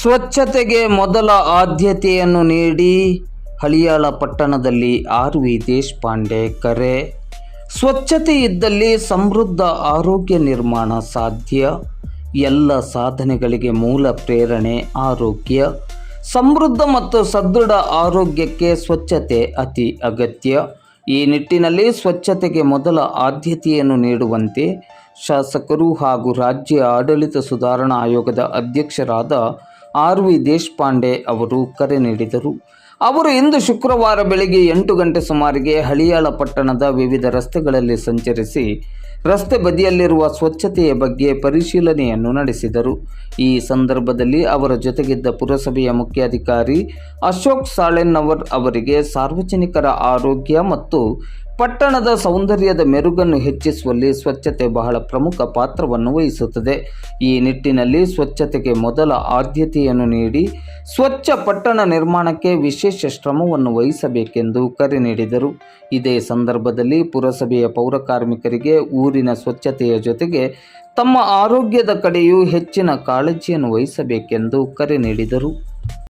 ಸ್ವಚ್ಛತೆಗೆ ಮೊದಲ ಆದ್ಯತೆಯನ್ನು ನೀಡಿ ಹಳಿಯಾಳ ಪಟ್ಟಣದಲ್ಲಿ ಆರ್ ವಿ ದೇಶಪಾಂಡೆ ಕರೆ. ಸ್ವಚ್ಛತೆ ಇದ್ದಲ್ಲಿ ಸಮೃದ್ಧ ಆರೋಗ್ಯ ನಿರ್ಮಾಣ ಸಾಧ್ಯ. ಎಲ್ಲ ಸಾಧನೆಗಳಿಗೆ ಮೂಲ ಪ್ರೇರಣೆ, ಆರೋಗ್ಯ. ಸಮೃದ್ಧ ಮತ್ತು ಸದೃಢ ಆರೋಗ್ಯಕ್ಕೆ ಸ್ವಚ್ಛತೆ ಅತಿ ಅಗತ್ಯ. ಈ ನಿಟ್ಟಿನಲ್ಲಿ ಸ್ವಚ್ಛತೆಗೆ ಮೊದಲ ಆದ್ಯತೆಯನ್ನು ನೀಡುವಂತೆ ಶಾಸಕರು ಹಾಗೂ ರಾಜ್ಯ ಆಡಳಿತ ಸುಧಾರಣಾ ಆಯೋಗದ ಅಧ್ಯಕ್ಷರಾದ ಆರ್ ವಿ ದೇಶಪಾಂಡೆ ಅವರು ಕರೆ ನೀಡಿದರು. ಅವರು ಇಂದು ಶುಕ್ರವಾರ ಬೆಳಗ್ಗೆ ಎಂಟು ಗಂಟೆ ಸುಮಾರಿಗೆ ಹಳಿಯಾಳ ಪಟ್ಟಣದ ವಿವಿಧ ರಸ್ತೆಗಳಲ್ಲಿ ಸಂಚರಿಸಿ ರಸ್ತೆ ಬದಿಯಲ್ಲಿರುವ ಸ್ವಚ್ಛತೆಯ ಬಗ್ಗೆ ಪರಿಶೀಲನೆಯನ್ನು ನಡೆಸಿದರು. ಈ ಸಂದರ್ಭದಲ್ಲಿ ಅವರ ಜೊತೆಗಿದ್ದ ಪುರಸಭೆಯ ಮುಖ್ಯಾಧಿಕಾರಿ ಅಶೋಕ್ ಸಾಳೆನ್ನವರ್ ಅವರಿಗೆ ಸಾರ್ವಜನಿಕರ ಆರೋಗ್ಯ ಮತ್ತು ಪಟ್ಟಣದ ಸೌಂದರ್ಯದ ಮೆರುಗನ್ನು ಹೆಚ್ಚಿಸುವಲ್ಲಿ ಸ್ವಚ್ಛತೆ ಬಹಳ ಪ್ರಮುಖ ಪಾತ್ರವನ್ನು ವಹಿಸುತ್ತದೆ. ಈ ನಿಟ್ಟಿನಲ್ಲಿ ಸ್ವಚ್ಛತೆಗೆ ಮೊದಲ ಆದ್ಯತೆಯನ್ನು ನೀಡಿ ಸ್ವಚ್ಛ ಪಟ್ಟಣ ನಿರ್ಮಾಣಕ್ಕೆ ವಿಶೇಷ ಶ್ರಮವನ್ನು ವಹಿಸಬೇಕೆಂದು ಕರೆ ನೀಡಿದರು. ಇದೇ ಸಂದರ್ಭದಲ್ಲಿ ಪುರಸಭೆಯ ಪೌರ ಕಾರ್ಮಿಕರಿಗೆ ಊರಿನ ಸ್ವಚ್ಛತೆಯ ಜೊತೆಗೆ ತಮ್ಮ ಆರೋಗ್ಯದ ಕಡೆಯೂ ಹೆಚ್ಚಿನ ಕಾಳಜಿಯನ್ನು ವಹಿಸಬೇಕೆಂದು ಕರೆ ನೀಡಿದರು.